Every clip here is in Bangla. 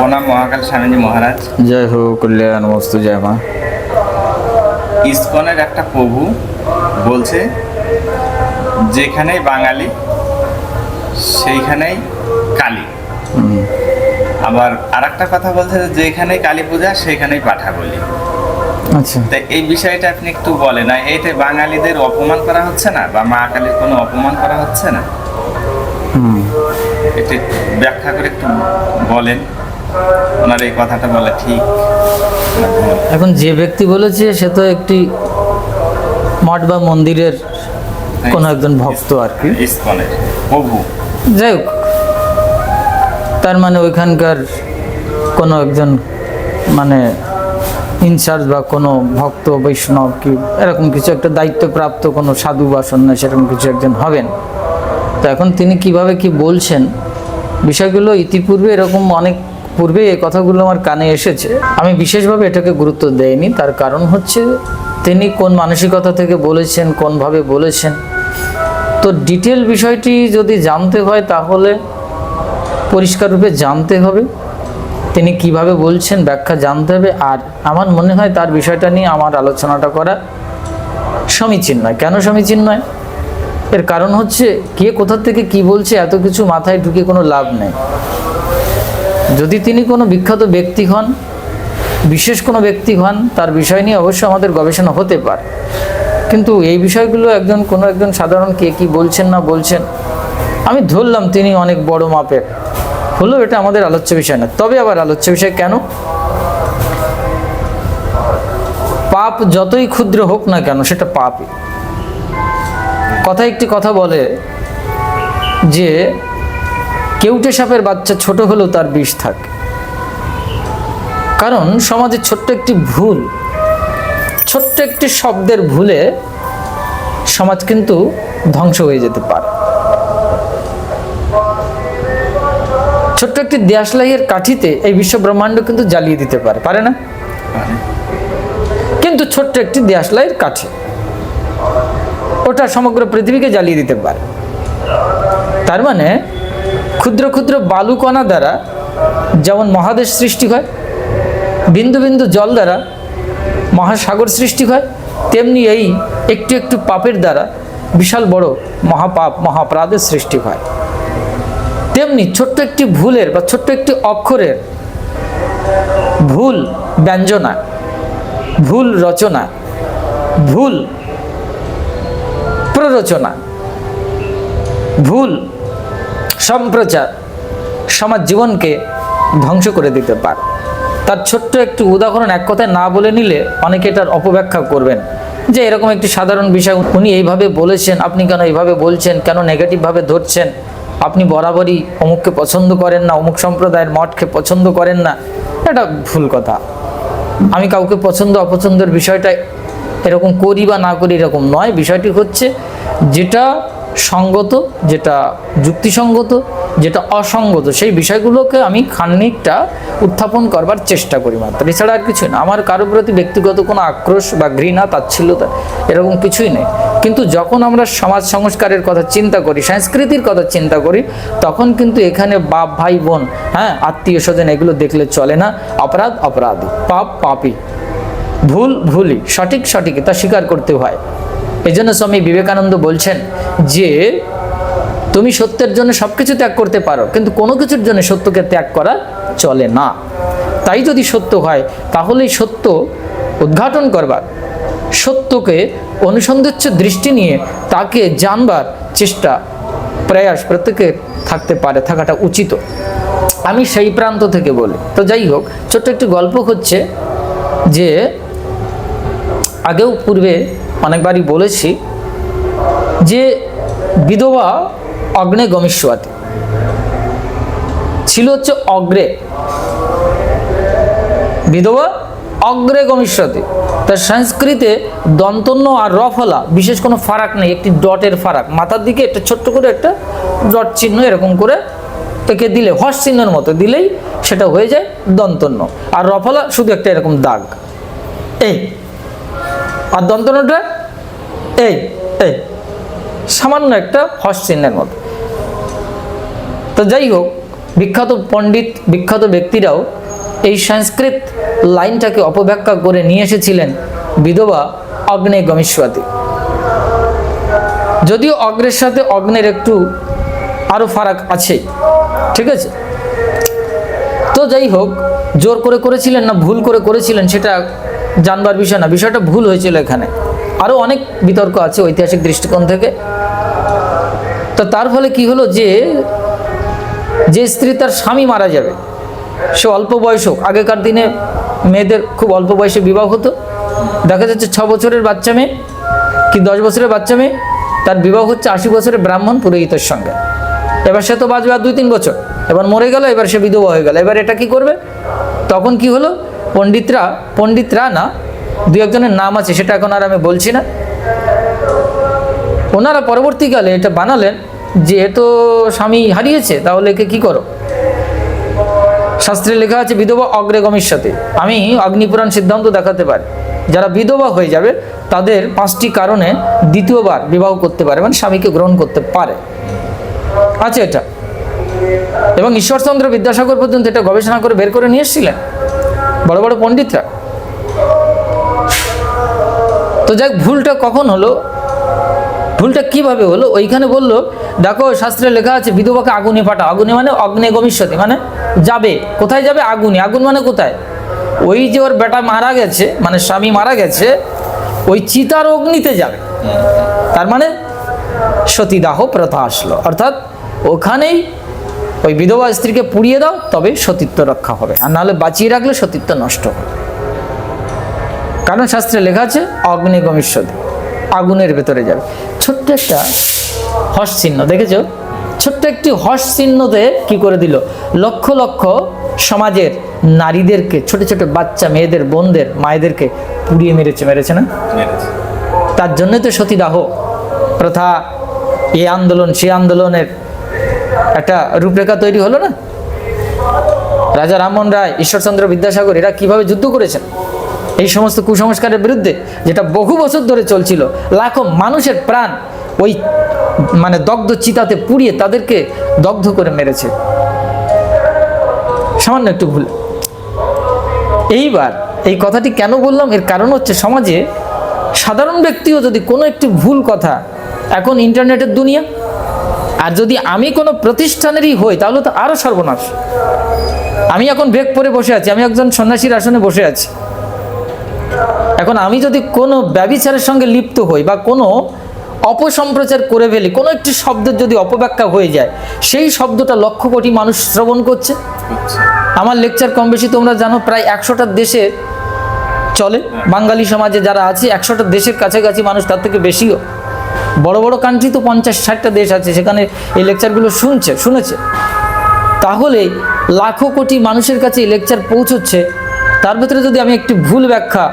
প্রণাম মহাকাল স্বামীজি মহারাজ জয় হো কল্যাণ মস্তু জয় মা ইস্কনের একটা প্রভু বলছে যেখানেই বাঙালি সেইখানেই কালী। আবার আর একটা কথা বলছে যে যেখানেই কালী পূজা সেইখানেই পাঠা বলি আচ্ছা। তা এই বিষয়টা আপনি একটু বলেন না এইটা বাঙালিদের অপমান করা হচ্ছে না বা মা কালীর কোনো অপমান করা হচ্ছে না? একটু ব্যাখ্যা করে একটু বলেন। ওনার এই কথাটা বলা ঠিক। এখন যে ব্যক্তি বলেছে সে তো একটি মঠ বা মন্দিরের কোনো একজন ভক্ত আর কি। প্রভু যাই হোক তার মানে ওইখানকার কোনো একজন মানে ইনচার্জ বা কোনো ভক্ত বৈষ্ণব কি এরকম কিছু একটা দায়িত্বপ্রাপ্ত কোনো সাধু বা সন্ন্যাস এরকম কিছু একজন হবেন। তো এখন তিনি কীভাবে কি বলছেন? বিষয়গুলো ইতিপূর্বে এরকম অনেক পূর্বে এই কথাগুলো আমার কানে এসেছে। আমি বিশেষভাবে এটাকে গুরুত্ব দেইনি। তার কারণ হচ্ছে তিনি কোন মানসিকতা থেকে বলেছেন, কোনভাবে বলেছেন। তো ডিটেল বিষয়টি যদি জানতে হয় তাহলে পরিষ্কাররূপে জানতে হবে, তিনি কীভাবে বলছেন, ব্যাখ্যা জানতে হবে। আর আমার মনে হয় তার বিষয়টা নিয়ে আমার আলোচনাটা করা সমীচীন নয়। কেন সমীচীন নয়? এর কারণ হচ্ছে কে কোথা থেকে কি বলছে, এত কিছু মাথায় ঢুকে কোনো লাভ নেই। যদি তিনি কোনো বিখ্যাত ব্যক্তি হন, বিশেষ কোনো ব্যক্তি হন, তার বিষয় নিয়ে অবশ্যই আমাদের গবেষণা হতে পারে। কিন্তু এই বিষয়গুলো একজন, কোনো একজন সাধারণ কে কি বলছেন না বলছেন, আমি ধরলাম তিনি অনেক বড় মাপের। হলো এটা আমাদের আলোচ্য বিষয় না। তবে আবার আলোচ্য বিষয় কেন? পাপ যতই ক্ষুদ্র হোক না কেন, সেটা পাপই। কথা একটি কথা বলে যে কেউটে সাপের বাচ্চা ছোট হলেও তার বিষ থাকে। কারণ সমাজে ছোট্ট একটি ভুল, ছোট্ট একটি শব্দের ভুলে সমাজ কিন্তু ধ্বংস হয়ে যেতে পারে। ছোট্ট একটি দেশলাইয়ের কাঠিতে এই বিশ্ব ব্রহ্মাণ্ড কিন্তু জ্বালিয়ে দিতে পারে পারে না? কিন্তু ছোট্ট একটি দেশলাইয়ের কাঠি, ওটা সমগ্র পৃথিবীকে জ্বালিয়ে দিতে পারে। তার মানে ক্ষুদ্র ক্ষুদ্র বালুকণা দ্বারা যেমন মহাদেশ সৃষ্টি হয়, বিন্দু বিন্দু জল দ্বারা মহাসাগর সৃষ্টি হয়, তেমনি এই একটু একটু পাপের দ্বারা বিশাল বড় মহাপাপ, মহাপরাধের সৃষ্টি হয়। তেমনি ছোট্ট একটি ভুলের বা ছোট্ট একটি অক্ষরের ভুল ব্যঞ্জনা, ভুল রচনা, ভুল প্ররোচনা, ভুল সম্প্রচার সমাজ জীবনকে ধ্বংস করে দিতে পারে। তার ছোট্ট একটি উদাহরণ এক কথায় না বলে নিলে অনেকে এটার অপব্যাখ্যা করবেন। যে এরকম একটি সাধারণ বিষয় উনি এইভাবে বলেছেন, আপনি কেন এইভাবে বলছেন, কেন নেগেটিভভাবে ধরছেন? আপনি বরাবরই অমুককে পছন্দ করেন না, অমুক সম্প্রদায়ের মঠকে পছন্দ করেন না। এটা ভুল কথা। আমি কাউকে পছন্দ, অপছন্দের বিষয়টা এরকম করি বা না করি এরকম নয়। বিষয়টি হচ্ছে যেটা সঙ্গত, যেটা যুক্তিসঙ্গত, যেটা অসঙ্গত, সেই বিষয়গুলোকে আমি খানিকটা উত্থাপন করবার চেষ্টা করি মাত্র। এছাড়া আর কিছুই না। আমার কারোর প্রতি ব্যক্তিগত কোনো আক্রোশ বা ঘৃণা, তাচ্ছিল্যতা এরকম কিছুই নেই। কিন্তু যখন আমরা সমাজ সংস্কারের কথা চিন্তা করি, সংস্কৃতির কথা চিন্তা করি, তখন কিন্তু এখানে বাপ, ভাই, বোন হ্যাঁ আত্মীয় স্বজন এগুলো দেখলে চলে না। অপরাধ, অপরাধী, পাপ পাপই ভুল ভুলই সঠিক, সঠিকই তা স্বীকার করতে হয়। এই জন্য স্বামী বিবেকানন্দ বলছেন যে, তুমি সত্যের জন্য সব কিছু ত্যাগ করতে পারো, কিন্তু কোনো কিছুর জন্য সত্যকে ত্যাগ করা চলে না। তাই যদি সত্য হয়, তাহলেই সত্য উদ্ঘাটন করবার, সত্যকে অনুসন্ধিচ্ছ দৃষ্টি নিয়ে তাকে জানবার চেষ্টা, প্রয়াস প্রত্যেকের থাকতে পারে, থাকাটা উচিত। আমি সেই প্রান্ত থেকে বলি। তো যাই হোক, ছোট্ট একটি গল্প হচ্ছে যে, আগেও পূর্বে অনেকবারই বলেছি যে বিধবা অগ্নে গমিষ্যতি। ছিল হচ্ছে অগ্রে। বিধবা অগ্রে গমিষ্যতি। তার সংস্কৃতে দন্তন্য আর রফলা বিশেষ কোনো ফারাক নেই, একটি ডটের ফারাক। মাথার দিকে একটা ছোট্ট করে একটা ডট চিহ্ন এরকম করে একে দিলে হর্ষ চিহ্নের মতো দিলেই সেটা হয়ে যায় দন্তন্য। আর রফলা শুধু একটা এরকম দাগ। এই। আর দন্তনটা? এই এই, সামান্য একটা হর্ষ চিহ্নের মতো। তো যাই হোক, বিখ্যাত পণ্ডিত, বিখ্যাত ব্যক্তিরাও এই সংস্কৃত লাইনটাকে অপব্যাখ্যা করে নিয়ে এসেছিলেন বিধবা অগ্নে গমিষ্যতি যদিও অগ্রের সাথে অগ্নের একটু আরও ফারাক আছে, ঠিক আছে? তো যাই হোক, জোর করে করেছিলেন না ভুল করে করেছিলেন সেটা জানবার বিষয় না, বিষয়টা ভুল হয়েছিল এখানে। আরও অনেক বিতর্ক আছে ঐতিহাসিক দৃষ্টিকোণ থেকে। তো তার ফলে কি হলো যে যে স্ত্রী তার স্বামী মারা যাবে, সে অল্প বয়স হোক, আগেকার দিনে মেয়েদের খুব অল্প বয়সে বিবাহ হতো। দেখা যাচ্ছে ছ বছরের বাচ্চা মেয়ে কি দশ বছরের বাচ্চা মেয়ে, তার বিবাহ হচ্ছে আশি বছরের ব্রাহ্মণ পুরোহিতের সঙ্গে। এবার সে তো বাঁচবে আর দুই তিন বছর, এবার মরে গেল, এবার সে বিধবা হয়ে গেল। এবার এটা কি করবে? তখন কি হলো? পণ্ডিতরা পণ্ডিতরা না, দু একজনের নাম আছে, সেটা এখন আর আমি বলছি না। ওনারা পরবর্তীকালে এটা বানালেন যে এ তো স্বামী হারিয়েছে, তাহলে একে কি করো? শাস্ত্রে লেখা আছে, বিধবা অগ্রে গমিষ্যতে আমি অগ্নিপুরাণ সিদ্ধান্ত দেখাতে পারি। যারা বিধবা হয়ে যাবে, তাদের পাঁচটি কারণে দ্বিতীয়বার বিবাহ করতে পারে মানে স্বামীকে গ্রহণ করতে পারে। আছে এটা। এবং ঈশ্বরচন্দ্র বিদ্যাসাগর পর্যন্ত এটা গবেষণা করে বের করে নিয়ে এসেছিলেন। বড় বড় পণ্ডিতরা। তো যাক, ভুলটা কখন হলো? ভুলটা কীভাবে হলো? ওইখানে বলল, দেখো, শাস্ত্রে লেখা আছে, বিধবাকে আগুনে পাঠাও আগুনে মানে অগ্নে গমিষ্যতি মানে যাবে। কোথায় যাবে? আগুনে। আগুন মানে কোথায়? ওই যে ওর বেটা মারা গেছে মানে স্বামী মারা গেছে, ওই চিতার অগ্নিতে যাবে। তার মানে সতীদাহ প্রথা আসলো। অর্থাৎ ওখানেই ওই বিধবা স্ত্রীকে পুড়িয়ে দাও তবে সতীত্ব রক্ষা হবে। আর নাহলে বাঁচিয়ে রাখলে সতীত্ব নষ্ট হবে। কারণ শাস্ত্রে লেখা আছে অগ্নি গমিষ্যতি আগুনের ভেতরে যাবে। ছোট্ট একটা হর্ষ চিহ্ন দেখেছ? ছোট্ট একটি হর্ষ চিহ্নতে কি করে দিল? লক্ষ লক্ষ সমাজের নারীদেরকে ছোট ছোট বাচ্চা মেয়েদের বোনদের মায়েদেরকে পুড়িয়ে মেরেছে মেরেছে না? তার জন্য তো সতীদাহ। প্রথা এই আন্দোলন সে আন্দোলনের একটা রূপরেখা তৈরি হলো না? রাজা রামমোহন রায়, ঈশ্বরচন্দ্র বিদ্যাসাগর, এরা কীভাবে যুদ্ধ করেছেন? এই সমস্ত কুসংস্কারের বিরুদ্ধে যেটা বহু বছর ধরে চলছিল, লাখো মানুষের প্রাণ ওই মানে দগ্ধ চিতাতে পুড়িয়ে তাদেরকে দগ্ধ করে মেরেছে। সামান্য একটু ভুল। এইবার এই কথাটি কেন বললাম? এর কারণ হচ্ছে সমাজে সাধারণ ব্যক্তিও যদি কোনো একটি ভুল কথা এখন ইন্টারনেটের দুনিয়া আর যদি আমি কোনো প্রতিষ্ঠানেরই হই, তাহলে তো আরও সর্বনাশ। আমি এখন বেগ পরে বসে আছি, আমি একজন সন্ন্যাসীর আসনে বসে আছি। এখন আমি যদি কোনো ব্যবিচারের সঙ্গে লিপ্ত হই বা কোনো অপসম্প্রচার করে ফেলি, কোনো একটি শব্দের যদি অপব্যাখ্যা হয়ে যায়, সেই শব্দটা লক্ষ কোটি মানুষ শ্রবণ করছে। আমার লেকচার কম বেশি তোমরা জানো, প্রায় একশোটা দেশে চলে। বাঙালি সমাজে যারা আছে, একশোটা দেশের কাছাকাছি মানুষ, তার থেকে বেশিও। বড় বড় কান্ট্রি তো পঞ্চাশ ষাটটা দেশ আছে, সেখানে এই লেকচারগুলো শুনছে, শুনেছে। তাহলে লাখো কোটি মানুষের কাছে এই লেকচার পৌঁছচ্ছে, তার ভেতরে যদি আমি একটি ভুল ব্যাখ্যা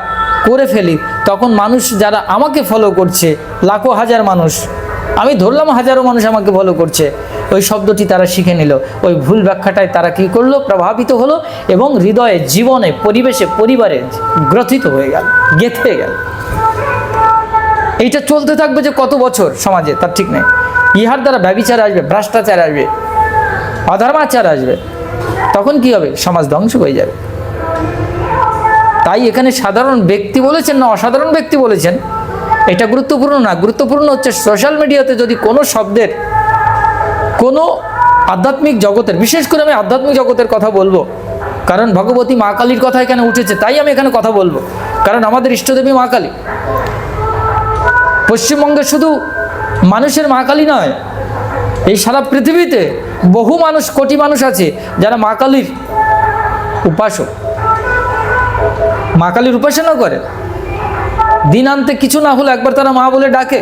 করে ফেলি, তখন মানুষ যারা আমাকে ফলো করছে, লাখো হাজার মানুষ, আমি ধরলাম হাজারো মানুষ আমাকে ফলো করছে, ওই শব্দটি তারা শিখে নিল। ওই ভুল ব্যাখ্যাটায় তারা কি করল? প্রভাবিত হলো এবং হৃদয়ে, জীবনে, পরিবেশে, পরিবারে গ্রথিত হয়ে গেল, গেঁথে গেল। এইটা চলতে থাকবে যে কত বছর সমাজে, তার ঠিক নেই। ইহার দ্বারা ব্যবিচার আসবে, ভ্রষ্টাচার আসবে, অধর্মাচার আসবে। তখন কি হবে? সমাজ ধ্বংস হয়ে যাবে। তাই এখানে সাধারণ ব্যক্তি বলেছেন না অসাধারণ ব্যক্তি বলেছেন, এটা গুরুত্বপূর্ণ না। গুরুত্বপূর্ণ হচ্ছে সোশ্যাল মিডিয়াতে যদি কোনো শব্দের, কোনো আধ্যাত্মিক জগতের, বিশেষ করে আমি আধ্যাত্মিক জগতের কথা বলব, কারণ ভগবতী মা কালীর কথা এখানে উঠেছে, তাই আমি এখানে কথা বলব। কারণ আমাদের ইষ্টদেবী মা কালী পশ্চিমবঙ্গে শুধু মানুষের মা কালী নয়, এই সারা পৃথিবীতে বহু মানুষ, কোটি মানুষ আছে যারা মা কালীর উপাসক। মা কালীর উপাসনা করে। দিন আনতে কিছু না হলে একবার তারা মা বলে ডাকে।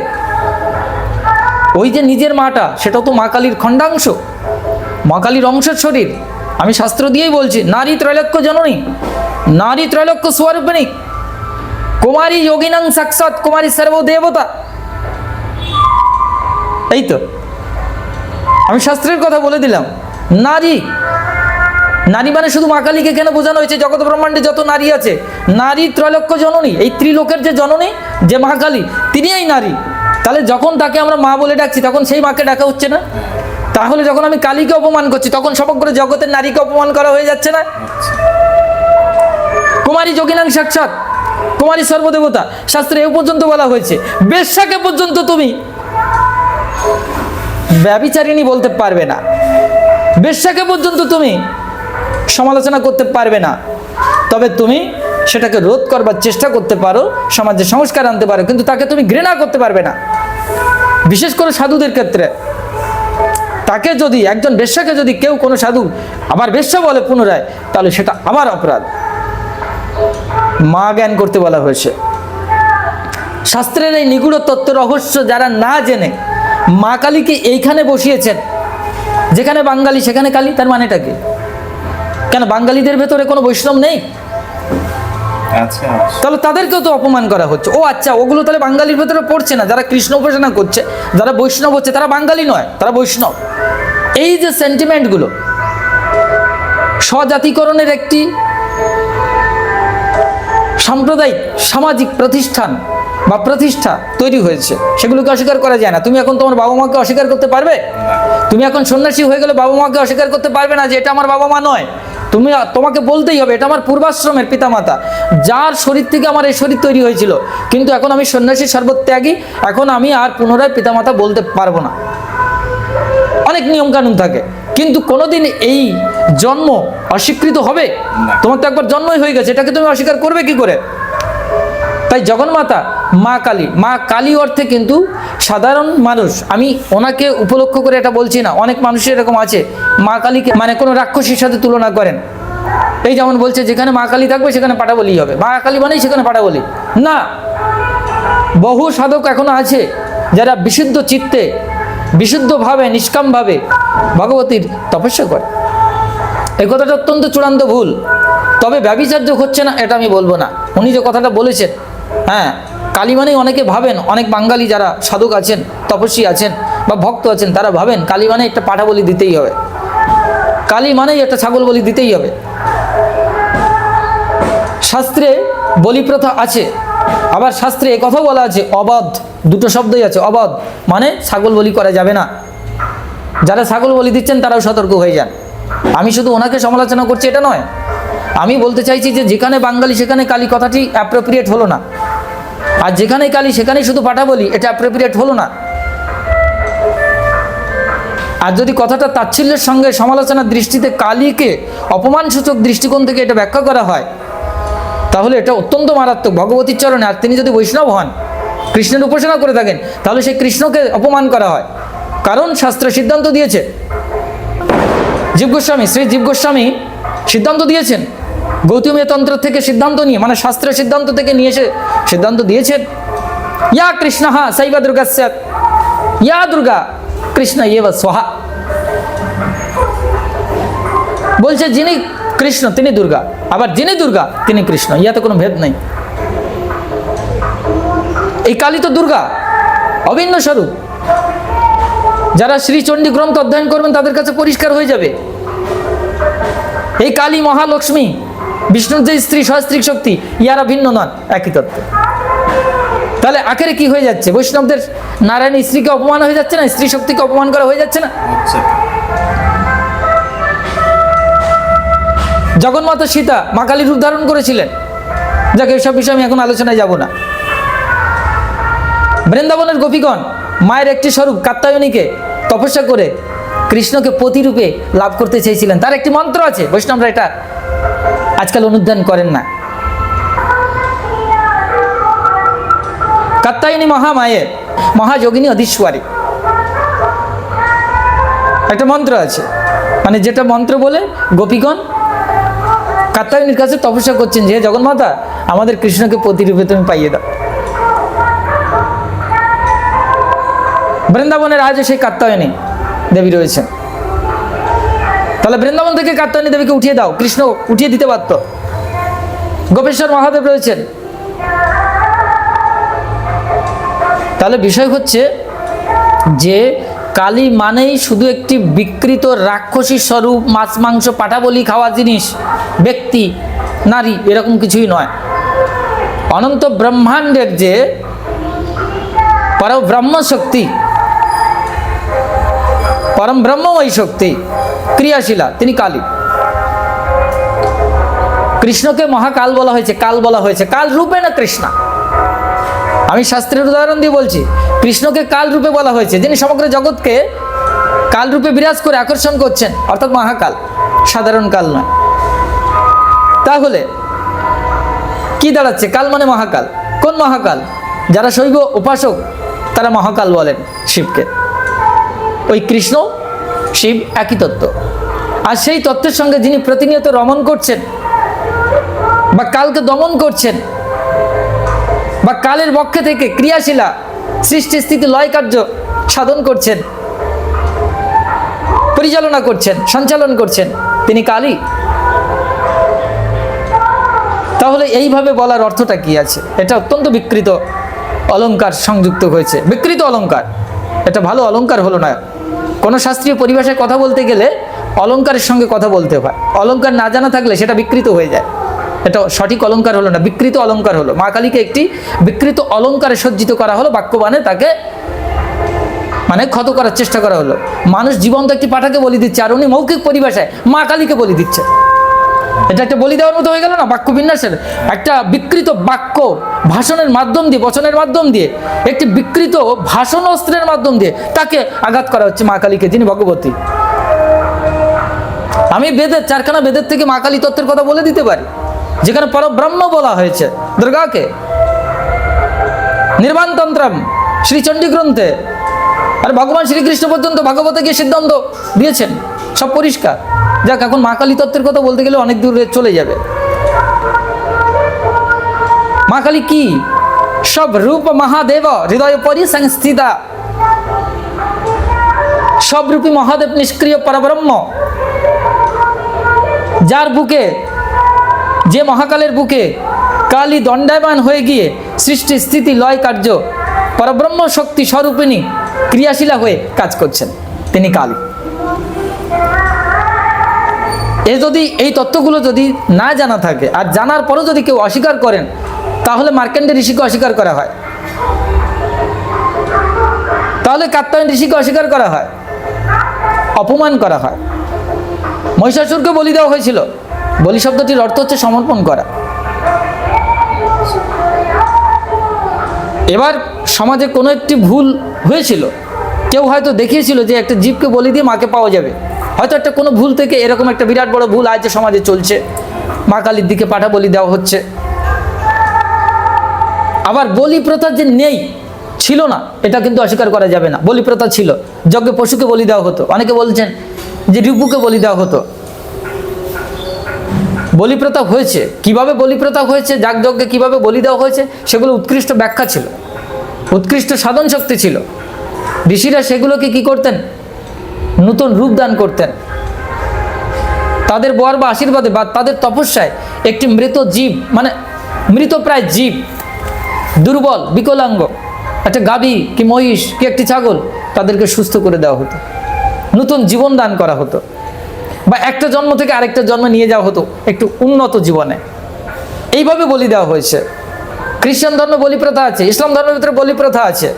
ওই যে নিজের মাটা, সেটা তো মা কালীর খণ্ডাংশ। মা কালীর অংশের শরীর। আমি শাস্ত্র দিয়েই বলছি, নারী ত্রৈলক্য জননী, নারী ত্রৈলক্য স্বরূপিণী। কুমারী যোগিনাং সাক্ষাৎ, কুমারী সর্বদেবতা। এই তো আমি শাস্ত্রের কথা বলে দিলাম। নারী। নারী মানে শুধু মা কালীকে কেন বোঝানো হয়েছে? জগৎ ব্রহ্মাণ্ডে যত নারী আছে, নারী ত্রৈলক্য জননী, এই ত্রিলোকের যে জননী, যে মা কালী তিনি এই নারী। তাহলে যখন তাকে আমরা মা বলে ডাকছি, তখন সেই মাকে ডাকা হচ্ছে না? তাহলে যখন আমি কালীকে অপমান করছি, তখন সমগ্র জগতের নারীকে অপমান করা হয়ে যাচ্ছে না? কুমারী যোগিনাং সাক্ষাৎ। কুমারী সর্বদেবতা। শাস্ত্রে এ পর্যন্ত বলা হয়েছে বেশ্যাকে পর্যন্ত তুমি ব্যবিচারিণী বলতে পারবে না। বেশ্যাকে পর্যন্ত তুমি সমালোচনা করতে পারবে না। তবে তুমি সেটাকে রোধ করবার চেষ্টা করতে পারো, সমাজে সংস্কার আনতে পারো, কিন্তু তাকে তুমি ঘৃণা করতে পারবে না। বিশেষ করে সাধুদের ক্ষেত্রে। তাকে যদি একজন বেশ্যাকে যদি কেউ কোনো সাধু আবার বেশ্যা বলে পুনরায়, তাহলে সেটা আবার অপরাধ। মা জ্ঞান করতে বলা হয়েছে। শাস্ত্রের এই নিগুড় তত্ত্ব রহস্য যারা না জেনে মা কালীকে এইখানে বসিয়েছেন। যেখানে বাঙালি সেখানে কালী তার মানেটা কি? কেন বাঙালিদের ভেতরে কোনো বৈষ্ণব নেই? আচ্ছা তাহলে তাদেরকেও তো অপমান করা হচ্ছে। ও আচ্ছা ওগুলো তাহলে বাঙালির ভেতরে পড়ছে না। যারা কৃষ্ণ উপাসনা করছে যারা বৈষ্ণব হচ্ছে তারা বাঙালি নয় তারা বৈষ্ণব। এই যে সেন্টিমেন্টগুলো স্বজাতিকরণের একটি সাম্প্রদায়িক, সামাজিক প্রতিষ্ঠান বা প্রতিষ্ঠা তৈরি হয়েছে। সেগুলোকে অস্বীকার করা যায় না। তুমি এখন তোমার বাবা মাকে অস্বীকার করতে পারবে? তুমি এখন সন্ন্যাসী হয়ে গেলে বাবা মাকে অস্বীকার করতে পারবে না যে এটা আমার বাবা মা নয়। তুমি তোমাকে বলতেই হবে, এটা আমার পূর্বাশ্রমের পিতামাতা, যার শরীর থেকে আমার এই শরীর তৈরি হয়েছিল। কিন্তু এখন আমি সন্ন্যাসী, সর্বত্যাগী, এখন আমি আর পুনরায় পিতামাতা বলতে পারব না। অনেক নিয়ম কানুন থাকে। কিন্তু কোনোদিন এই জন্ম অস্বীকৃত হবে? তোমার তো একবার জন্মই হয়ে গেছে এটাকে তুমি অস্বীকার করবে কি করে? তাই জগন্মাতা মা কালী মা কালী অর্থে কিন্তু সাধারণ মানুষ আমি ওনাকে উপলক্ষ করে এটা বলছি না অনেক মানুষের এরকম আছে মা কালীকে মানে কোনো রাক্ষসীর সাথে তুলনা করেন। এই যেমন বলছে যেখানে মা কালী থাকবে সেখানে পাঠাবলি হবে। মা কালী মানেই সেখানে পাঠাবলি না। বহু সাধক এখনও আছে যারা বিশুদ্ধ চিত্তে বিশুদ্ধভাবে নিষ্কামভাবে ভগবতীর তপস্যা করে। এই কথাটা অত্যন্ত চূড়ান্ত ভুল। তবে ব্যবিচার্য হচ্ছে না, এটা আমি বলব না। উনি যে কথাটা বলেছেন হ্যাঁ কালী মানেই অনেকে ভাবেন, অনেক বাঙালি যারা সাধক আছেন, তপস্বী আছেন বা ভক্ত আছেন, তারা ভাবেন কালী মানে একটা পাঠা বলি দিতেই হবে। কালী মানেই একটা ছাগল বলি দিতেই হবে। শাস্ত্রে বলি প্রথা আছে, আবার শাস্ত্রে কথাও বলা আছে, অবাধ, দুটো শব্দই আছে, অবাধ মানে ছাগল বলি করা যাবে না। যারা ছাগল বলি দিচ্ছেন, তারাও সতর্ক হয়ে যান। আমি শুধু ওনাকে সমালোচনা করছি, এটা নয়। আমি বলতে চাইছি যে যেখানে বাঙালি, সেখানে কালী কথাটি অ্যাপ্রোপ্রিয়েট হলো না। আর যেখানে কালী, সেখানেই শুধু পাঠা বলি, এটা অ্যাপ্রোপ্রিয়েট হলো না। আর যদি কথাটা তাচ্ছিল্যের সঙ্গে সমালোচনার দৃষ্টিতে কালীকে অপমানসূচক দৃষ্টিকোণ থেকে এটা ব্যাখ্যা করা হয়, তাহলে এটা অত্যন্ত মারাত্মক। ভগবতীর চরণে, আর তিনি যদি বৈষ্ণব হন, কৃষ্ণের উপাসনা করে থাকেন, তাহলে সেই কৃষ্ণকে অপমান করা হয়। কারণ শাস্ত্র সিদ্ধান্ত দিয়েছে জীব গোস্বামী, শ্রী জীব গোস্বামী সিদ্ধান্ত দিয়েছেন। গৌতমীয় তন্ত্র থেকে সিদ্ধান্ত নিয়ে মানে শাস্ত্রের সিদ্ধান্ত থেকে নিয়ে এসে সিদ্ধান্ত দিয়েছেন। ইয়া কৃষ্ণ হা শৈব দুর্গা ইয়া দুর্গা কৃষ্ণ ইয়েব স্বহা। বলছে, যিনি কৃষ্ণ, তিনি দুর্গা। আবার যিনি দুর্গা, তিনি কৃষ্ণ। ইয়াতে কোনো ভেদ নেই। এই কালী তো দুর্গা, অভিন্ন স্বরূপ। যারা শ্রীচণ্ডী গ্রন্থ অধ্যয়ন করবেন, তাদের কাছে পরিষ্কার হয়ে যাবে। এই কালী মহালক্ষ্মী, বিষ্ণুর যে স্ত্রী সহস্ত্রী শক্তি, ইয়ারা ভিন্ন নন, একই তত্ত্ব। তাহলে আখেরে কি হয়ে যাচ্ছে? বৈষ্ণবদের নারায়ণ স্ত্রীকে অপমান হয়ে যাচ্ছে না? স্ত্রী শক্তিকে অপমান করা হয়ে যাচ্ছে না? জগন্মাতা সীতা মা কালীর রূপ ধারণ করেছিলেন। যাকে, এসব বিষয়ে আমি এখন আলোচনায় যাব না। বৃন্দাবনের গোপীগণ, মায়ের একটি স্বরূপ কাত্তায়নীকে তপস্যা করে কৃষ্ণকে প্রতিরূপে লাভ করতে চেয়েছিলেন। তার একটি মন্ত্র আছে, বৈষ্ণবরা এটা আজকাল অনুধান করেন না। কাত্তায়নী মহামায়ের মহাযোগিনী অধীশ্বরী। একটা মন্ত্র আছে মানে যেটা মন্ত্র বলে গোপীগণ কাত্তায়নীর কাছে তপস্যা করছেন যে জগন্মাতা, আমাদের কৃষ্ণকে প্রতিরূপে তুমি পাইয়ে দাও। বৃন্দাবনের আজও সেই কাত্তায়নী। দেবী রয়েছেন। তাহলে বৃন্দাবন থেকে কাত্তায়নী দেবীকে উঠিয়ে দাও, কৃষ্ণ উঠিয়ে দিতে পারত গোপেশ্বর মহাদেব রয়েছেন। তাহলে বিষয় হচ্ছে যে কালী মানেই শুধু একটি বিকৃত রাক্ষসী স্বরূপ, মাছ, মাংস পাঠাবলি খাওয়া জিনিস, ব্যক্তি, নারী, এরকম কিছুই নয়। অনন্ত ব্রহ্মাণ্ডের যে পরব্রহ্ম শক্তি পরম ব্রহ্মময়ী শক্তি, ক্রিয়াশীলা, তিনি কালী। কৃষ্ণকে মহাকাল বলা হয়েছে, কাল বলা হয়েছে, কাল রূপে না কৃষ্ণা? আমি শাস্ত্রের উদাহরণ দিয়ে বলছি, কৃষ্ণকে কাল রূপে বলা হয়েছে, যিনি সমগ্র জগৎকে কাল রূপে বিরাজ করে আকর্ষণ করছেন, অর্থাৎ মহাকাল, সাধারণ কাল নয়। তাহলে, কি দাঁড়াচ্ছে? কাল মানে মহাকাল। কোন মহাকাল? যারা শৈব উপাসক, তারা মহাকাল বলেন শিবকে। ওই কৃষ্ণ শিব একই তত্ত্ব। আর সেই তত্ত্বের সঙ্গে যিনি প্রতিনিয়ত রমণ করছেন, বা কালকে দমন করছেন, বা কালের পক্ষে থেকে ক্রিয়াশীলা, সৃষ্টি, স্থিতি, লয় কার্য সাধন করছেন, পরিচালনা করছেন, সঞ্চালন করছেন, তিনি কালী তাহলে এইভাবে বলার অর্থটা কি আছে? এটা অত্যন্ত বিকৃত অলঙ্কার সংযুক্ত হয়েছে। বিকৃত অলঙ্কার এটা ভালো অলংকার হলো না। কোনো শাস্ত্রীয় পরিভাষায় কথা বলতে গেলে অলঙ্কারের সঙ্গে কথা বলতে হয়। অলঙ্কার না জানা থাকলে সেটা বিকৃত হয়ে যায়। এটা সঠিক অলঙ্কার হলো না, বিকৃত অলঙ্কার হলো। মা কালীকে একটি বিকৃত অলঙ্কারে সজ্জিত করা হলো বাক্যবানে তাকে মানে ক্ষত করার চেষ্টা করা হলো। মানুষ জীবন্ত একটি পাঠাকে বলি দিচ্ছে, আর উনি মৌখিক পরিভাষায় মা কালীকে বলি দিচ্ছে। এটা একটা বলি দেওয়ার মতো হয়ে গেল না? বাক্য বিন্যাসের একটা বিকৃত বাক্য ভাষণের মাধ্যম দিয়ে, বচনের মাধ্যম দিয়ে, একটি বিকৃত ভাষণ অস্ত্রের মাধ্যম দিয়ে তাকে আঘাত করা হচ্ছে মা কালীকে, যিনি ভগবতী। আমি বেদের, চারখানা বেদের থেকে মা কালী তত্ত্বের কথা বলে দিতে পারি। যেখানে পরব্রহ্ম বলা হয়েছে। দুর্গাকে নির্বাণতন্ত্রম শ্রীচণ্ডী গ্রন্থে আর ভগবান শ্রীকৃষ্ণ পর্যন্ত ভাগবতে গিয়ে সিদ্ধান্ত দিয়েছেন। সব পরিষ্কার। যাক, এখন মা কালী তত্ত্বের কথা বলতে গেলে অনেক দূরে চলে যাবে। মা কালী কি? সব রূপ মহাদেব, হৃদয় পরিসংস্থিতা। সব রূপী মহাদেব নিষ্ক্রিয় পরব্রহ্ম। যার বুকে, যে মহাকালের বুকে কালী দণ্ডায়মান হয়ে গিয়ে সৃষ্টি, স্থিতি, লয়, কার্য, পরব্রহ্ম শক্তি স্বরূপিণী ক্রিয়াশীলা হয়ে কাজ করছেন। তিনি কালী। এ যদি, এই তত্ত্বগুলো যদি না জানা থাকে, আর জানার পরও যদি কেউ অস্বীকার করেন, তাহলে মার্কেন্ডে ঋষিকে অস্বীকার করা হয়। তাহলে কাত্তায়ন ঋষিকে অস্বীকার করা হয়। অপমান করা হয়। মহিষাসুরকে বলি দেওয়া হয়েছিল। বলি শব্দটির অর্থ হচ্ছে সমর্পণ করা। এবার সমাজে কোনো একটি ভুল হয়েছিল। কেউ হয়তো দেখিয়েছিল যে একটা জীবকে বলি দিয়ে মাকে পাওয়া যাবে। হয়তো একটা কোনো ভুল থেকে এরকম একটা বিরাট বড় ভুল আজ সমাজে চলছে, মা কালীর দিকে পাঠা বলি দেওয়া হচ্ছে। আবার বলি প্রথা যে নেই, ছিল না, এটা কিন্তু অস্বীকার করা যাবে না। বলি প্রথা ছিল, যজ্ঞে পশুকে বলি দেওয়া হতো। অনেকে বলছেন যে রিপুকে বলি দেওয়া হতো। বলি প্রথা হয়েছে। কীভাবে বলি প্রথা হয়েছে যাগযজ্ঞে কীভাবে বলি দেওয়া হয়েছে, সেগুলো উৎকৃষ্ট ব্যাখ্যা ছিল। উৎকৃষ্ট সাধন শক্তি ছিল। ঋষিরা সেগুলোকে কি করতেন? নতুন রূপ দান করতেন। তাদের বর বা আশীর্বাদে বা তাদের তপস্যায় একটি মৃত জীব মানে মৃতপ্রায় জীব, দুর্বল, বিকলাঙ্গ, একটা গাভী কি মহিষ কি একটি ছাগল তাদেরকে সুস্থ করে দেওয়া হতো। নতুন জীবন দান করা হতো। বা একটা জন্ম থেকে আরেকটা জন্ম নিয়ে যাওয়া হতো একটু উন্নত জীবনে। এইভাবে বলি দেওয়া হয়েছে। খ্রিস্টান ধর্মে বলি প্রথা আছে, ইসলাম ধর্মের ভিতরে বলি প্রথা আছে।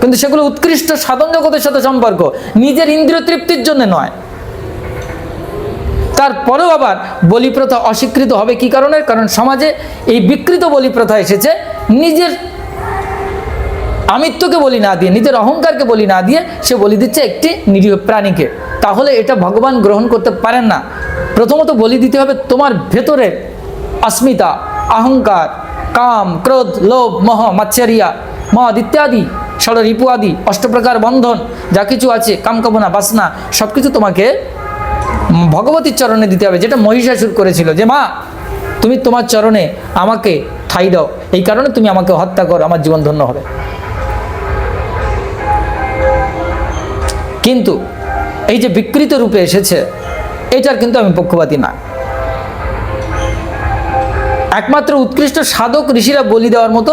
কিন্তু সেগুলো উৎকৃষ্ট সাধন জগতের সাথে সম্পর্ক। নিজের ইন্দ্রিয় তৃপ্তির জন্য নয়। তারপরেও আবার বলি প্রথা অস্বীকৃত হবে কি কারণে? কারণ সমাজে এই বিকৃত বলি প্রথা এসেছে, নিজের আমিত্বকে বলি না দিয়ে, নিজের অহংকারকে বলি না দিয়ে সে বলি দিচ্ছে একটি নিরীহ প্রাণীকে। তাহলে এটা ভগবান গ্রহণ করতে পারেন না। প্রথমত বলি দিতে হবে তোমার ভেতরে অস্মিতা, অহংকার, কাম, ক্রোধ, লোভ, মহ, মাচ্ছারিয়া, মদ ইত্যাদি। ষড় রিপু আদি, অষ্টপ্রকার বন্ধন, যা কিছু আছে, কামকামনা, বাসনা সব কিছু তোমাকে ভগবতীর চরণে দিতে হবে, যেটা মহিষাসুর করেছিল। যে মা, তুমি তোমার চরণে আমাকে ঠাই দাও। এই কারণে তুমি আমাকে হত্যা করো, আমার জীবন ধন্য হবে। কিন্তু এই যে বিকৃত রূপে এসেছে, এটার কিন্তু আমি পক্ষপাতী না। একমাত্র উৎকৃষ্ট সাধক ঋষিরা বলি দেওয়ার মতো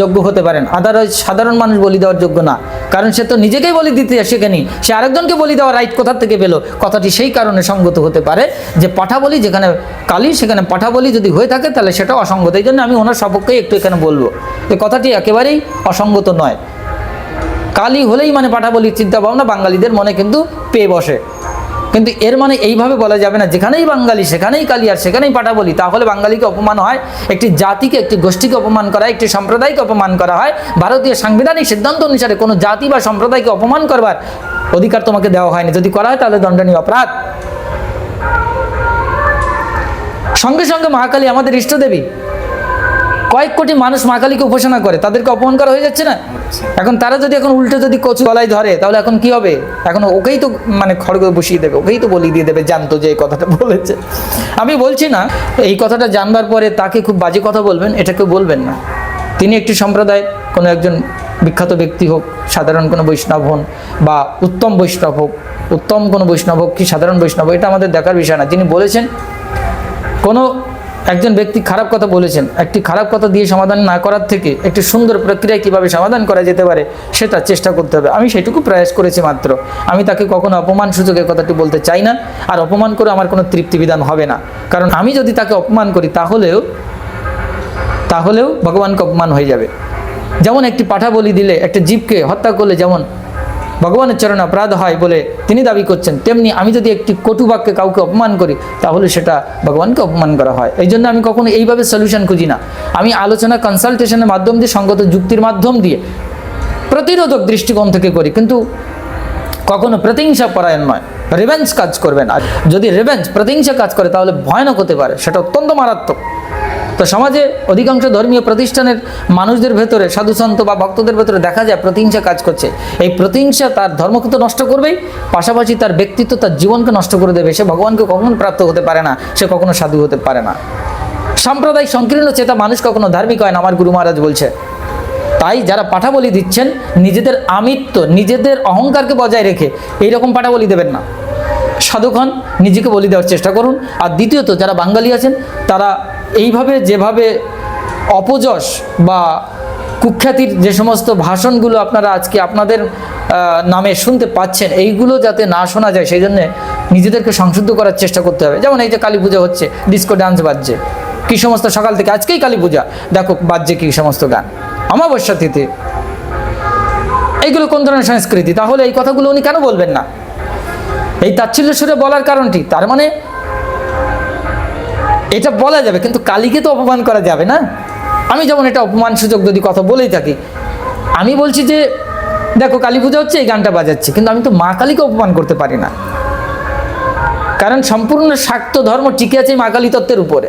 যোগ্য হতে পারেন। আদারওয়াইজ সাধারণ মানুষ বলি দেওয়ার যোগ্য না। কারণ সে তো নিজেকেই বলি দিতে শেখেনি। সে আরেকজনকে বলি দেওয়ার রাইট কোথার থেকে পেল? কথাটি সেই কারণে সঙ্গত হতে পারে যে পাঠা বলি যেখানে কালি, সেখানে পাঠা বলি যদি হয়ে থাকে, তাহলে সেটা অসঙ্গত। এই জন্য আমি ওনার সপক্ষেই একটু এখানে বলব এই কথাটি একেবারেই অসঙ্গত নয়। কালি হলেই মানে পাঠা বলির চিন্তা ভাবনা বাঙালিদের মনে কিন্তু পেয়ে বসে। কিন্তু এর মানে এইভাবে বলা যাবে না, যেখানেই বাঙালি, সেখানেই কালী আর সেখানেই পাঠা বলি, তাহলে বাঙালিকে অপমান হয়, একটি জাতিকে, একটি গোষ্ঠীকে অপমান করা, একটি সম্প্রদায়কে অপমান করা হয়, ভারতীয় সাংবিধানিক সিদ্ধান্ত অনুসারে কোনো জাতি বা সম্প্রদায়কে অপমান করবার অধিকার তোমাকে দেওয়া হয়নি। যদি করা হয় তাহলে দণ্ডনীয় অপরাধ। সঙ্গে সঙ্গে মহাকালী আমাদের ইষ্টদেবী কয়েক কোটি মানুষ মা কালীকে উপাসনা করে, তাদেরকে অপমান করা হয়ে যাচ্ছে না? এখন তারা যদি এখন উল্টে যদি কচু গলায় ধরে, তাহলে এখন কি হবে? এখন ওকেই তো মানে খড়গ বসিয়ে দেবে, ওকেই তো বলি দিয়ে দেবে, জানতো যে এই কথাটা বলেছে। আমি বলছি না, এই কথাটা জানবার পরে তাকে খুব বাজে কথা বলবেন, এটা কেউ বলবেন না। তিনি একটি সম্প্রদায়, কোনো একজন বিখ্যাত ব্যক্তি হোক, সাধারণ কোনো বৈষ্ণব হন, বা উত্তম বৈষ্ণব হোক, উত্তম কোনো বৈষ্ণব হোক কি সাধারণ বৈষ্ণব এটা আমাদের দেখার বিষয় না। যিনি বলেছেন, কোনো একজন ব্যক্তি খারাপ কথা বলেছেন, একটি খারাপ কথা দিয়ে সমাধান না করার থেকে একটি সুন্দর প্রক্রিয়ায় কীভাবে সমাধান করা যেতে পারে, সেটা চেষ্টা করতে হবে। আমি সেটুকু প্রয়াস করেছি মাত্র। আমি তাকে কখনো অপমান সূচকে কথাটি বলতে চাই না, আর অপমান করে আমার কোনো তৃপ্তি বিধান হবে না। কারণ আমি যদি তাকে অপমান করি, তাহলেও তাহলেও ভগবানকে অপমান হয়ে যাবে। যেমন একটি পাঠা বলি দিলে, একটা জীবকে হত্যা করলে যেমন ভগবানের চরণে অপরাধ হয় বলে তিনি দাবি করছেন। তেমনি আমি যদি একটি কটু বাক্যে কাউকে অপমান করি, তাহলে সেটা ভগবানকে অপমান করা হয়। এই জন্য আমি কখনো এইভাবে সলিউশন খুঁজি না। আমি আলোচনা কনসালটেশনের মাধ্যম দিয়ে, সঙ্গত যুক্তির মাধ্যম দিয়ে প্রতিরোধক দৃষ্টিকোণ থেকে করি। কিন্তু কখনো প্রতিহিংসা পরায়ণ নয়। রেভেঞ্জ কাজ করবেন আর যদি রেভেঞ্জ প্রতিহিংসা কাজ করে, তাহলে ভয়ানক হতে পারে। সেটা অত্যন্ত মারাত্মক। তো সমাজে অধিকাংশ ধর্মীয় প্রতিষ্ঠানের মানুষদের ভেতরে সাধুসন্ত বা ভক্তদের ভেতরে দেখা যায় প্রতিহিংসা কাজ করছে। এই প্রতিহিংসা তার ধর্মকে তো নষ্ট করবেই, পাশাপাশি তার ব্যক্তিত্ব তার জীবনকে নষ্ট করে দেবে। সে ভগবানকে কখনো প্রাপ্ত হতে পারে না, সে কখনো সাধু হতে পারে না। সাম্প্রদায়িক সংকীর্ণ চেতা মানুষ কখনো ধার্মিক হয় না, আমার গুরু মহারাজ বলছে। তাই যারা পাঠাবলি দিচ্ছেন, নিজেদের আমিত্ব, নিজেদের অহংকারকে বজায় রেখে এইরকম পাঠাবলি দেবেন না। সাধুক্ষণ নিজেকে বলি দেওয়ার চেষ্টা করুন। আর দ্বিতীয়ত, যারা বাঙালি আছেন, তারা এইভাবে যেভাবে অপযশ বা কুখ্যাতির যে সমস্ত ভাষণগুলো আপনারা আজকে আপনাদের নামে শুনতে পাচ্ছেন, এইগুলো যাতে না শোনা যায়, সেই জন্যে নিজেদেরকে সংশুদ্ধ করার চেষ্টা করতে হবে। যেমন এই যে কালী পূজা হচ্ছে ডিস্কো ডান্স বাজছে। কি সমস্ত সকাল থেকে, আজকেই কালী পূজা। দেখো বাজছে কি সমস্ত গান। অমাবস্যা তিথি। এইগুলো কোন ধরনের সংস্কৃতি? তাহলে এই কথাগুলো উনি কেন বলবেন না? এই তাচ্ছিল্য সুরে বলার কারণটি, তার মানে এটা বলা যাবে, কিন্তু কালীকে তো অপমান করা যাবে না। আমি যেমন এটা অপমান সুযোগ যদি কথা বলেই থাকি। আমি বলছি যে, দেখো, কালী পূজা হচ্ছে, এই গানটা বাজাচ্ছে, কিন্তু আমি তো মা কালীকে অপমান করতে পারি না। কারণ সম্পূর্ণ শাক্ত ধর্ম টিকে আছে মা কালী তত্ত্বের উপরে।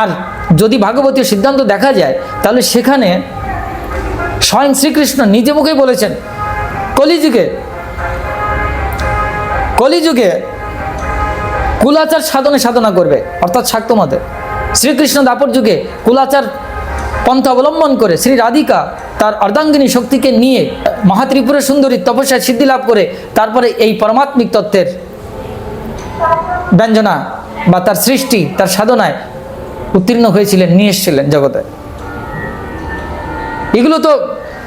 আর যদি ভাগবতীয় সিদ্ধান্ত দেখা যায়, তাহলে সেখানে স্বয়ং শ্রীকৃষ্ণ নিজে মুখেই বলেছেন, কলিযুগে কলিযুগে কুলাচার সাধনে সাধনা করবে, অর্থাৎ শাক্ত মতে শ্রীকৃষ্ণ দাপর যুগে কুলাচার পন্থা অবলম্বন করে শ্রী রাধিকা তার অর্ধাঙ্গিনী শক্তিকে নিয়ে মহাত্রিপুরা সুন্দরী তপস্যায় সিদ্ধি লাভ করে তারপরে এই পরমাত্মিক তত্ত্বের ব্যঞ্জনা বা তার সৃষ্টি, তার সাধনায় উত্তীর্ণ হয়েছিলেন, নিয়ে এসেছিলেন জগতে। এগুলো তো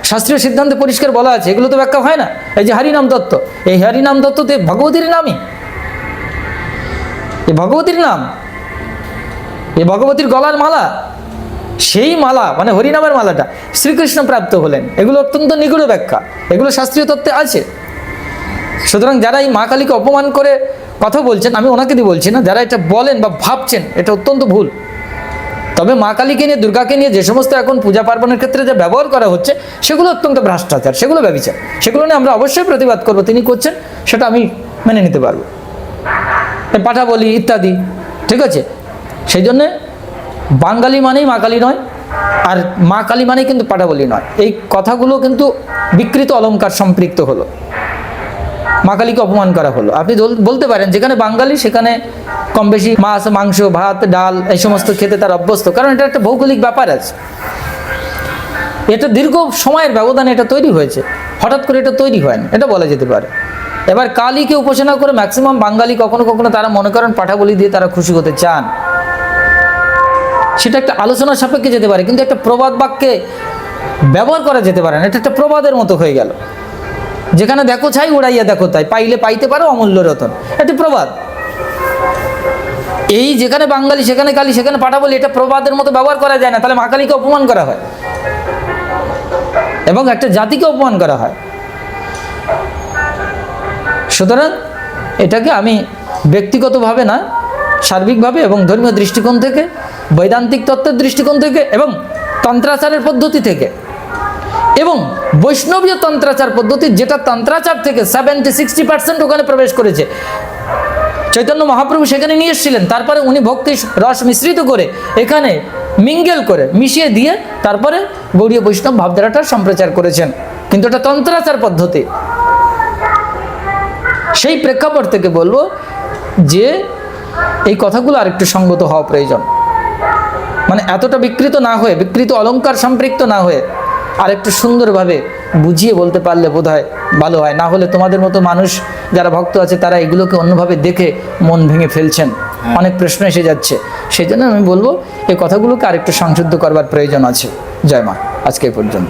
শাস্ত্রীয় সিদ্ধান্তে পরিষ্কার বলা আছে, এগুলো তো ব্যাখ্যা হয় না। এই যে হরিনাম তত্ত্ব এই হরিনাম তত্ত্বতে ভগবতীর নামই এ ভগবতীর নাম? এ ভগবতীর গলার মালা? সেই মালা মানে হরিনামের মালাটা শ্রীকৃষ্ণ প্রাপ্ত হলেন। এগুলো অত্যন্ত নিগুড় ব্যাখ্যা। এগুলো শাস্ত্রীয় তত্ত্বে আছে। সুতরাং যারা এই মা কালীকে অপমান করে কথা বলছেন, আমি ওনাকে দিয়ে বলছি না, যারা এটা বলেন বা ভাবছেন, এটা অত্যন্ত ভুল। তবে মা কালীকে নিয়ে, দুর্গাকে নিয়ে যে সমস্ত এখন পূজা পার্বণের ক্ষেত্রে যে ব্যবহার করা হচ্ছে, সেগুলো অত্যন্ত ভ্রষ্টাচার, সেগুলো ব্যবচার। সেগুলো নিয়ে আমরা অবশ্যই প্রতিবাদ করব। তিনি করছেন, সেটা আমি মেনে নিতে পারব। পাঠা বলি ইত্যাদি, ঠিক আছে? সেই জন্যে বাঙালি মানেই মা কালী নয়, আর মা কালী মানেই কিন্তু পাঠা বলি নয়। এই কথাগুলো কিন্তু বিকৃত অলঙ্কার সম্পৃক্ত হলো। মা কালীকে অপমান করা হলো। আপনি বল- বলতে পারেন, যেখানে বাঙালি, সেখানে কম বেশি মাছ, মাংস, ভাত, ডাল, এই সমস্ত খেতে তার অভ্যস্ত। কারণ এটা একটা ভৌগোলিক ব্যাপার আছে। এটা দীর্ঘ সময়ের ব্যবধানে এটা তৈরি হয়েছে। হঠাৎ করে এটা তৈরি হয়নি। এটা বলা যেতে পারে। এবার কালীকে উপাসনা করে ম্যাক্সিমাম বাঙালি কখনো কখনো তারা মনে করেন পাঠা বলি দিয়ে তারা খুশি হতে চান। সেটা একটা আলোচনার সাপেক্ষে যেতে পারে, কিন্তু একটা প্রবাদ বাক্যে ব্যবহার করা যেতে পারে না। এটা একটা প্রবাদের মতো হয়ে গেল। যেখানে দেখো ছাই, উড়াইয়া দেখো তাই। পাইলে পাইতে পারো, অমূল্য রতন। একটি প্রবাদ। এই যেখানে বাঙালি, সেখানে কালী, সেখানে পাঠা বলি এটা প্রবাদের মতো ব্যবহার করা যায় না। তাহলে মা কালীকে অপমান করা হয়। এবং একটা জাতিকে অপমান করা হয়। সুতরাং এটাকে আমি ব্যক্তিগতভাবে না, সার্বিকভাবে এবং ধর্মীয় দৃষ্টিকোণ থেকে, বৈদান্তিক তত্ত্বের দৃষ্টিকোণ থেকে এবং তন্ত্রাচারের পদ্ধতি থেকে এবং বৈষ্ণবীয় তন্ত্রাচার পদ্ধতি যেটা তন্ত্রাচার থেকে সেভেন্টি সিক্সটি পার্সেন্ট ওখানে প্রবেশ করেছে। চৈতন্য মহাপ্রভু সেখানে নিয়ে এসেছিলেন, তারপরে উনি ভক্তি রস মিশ্রিত করে এখানে মিঙ্গেল করে মিশিয়ে দিয়ে তারপরে গৌড়ীয় বৈষ্ণব ভাবধারাটা সম্প্রচার করেছেন। কিন্তু এটা তন্ত্রাচার পদ্ধতি। সেই প্রেক্ষাপট থেকে বলব যে এই কথাগুলো আরেকটু সঙ্গত হওয়া প্রয়োজন। মানে এতটা বিকৃত না হয়ে বিকৃত অলংকার সম্পৃক্ত না হয়ে আরেকটু সুন্দরভাবে বুঝিয়ে বলতে পারলে বোধ হয় ভালো হয়। না হলে তোমাদের মতো মানুষ যারা ভক্ত আছে তারা এগুলোকে অন্যভাবে দেখে মন ভেঙে ফেলছেন। অনেক প্রশ্ন এসে যাচ্ছে। সেই জন্য আমি বলব এই কথাগুলোকে আরেকটু সংশুদ্ধ করবার প্রয়োজন আছে। জয় মা আজকে এই পর্যন্ত।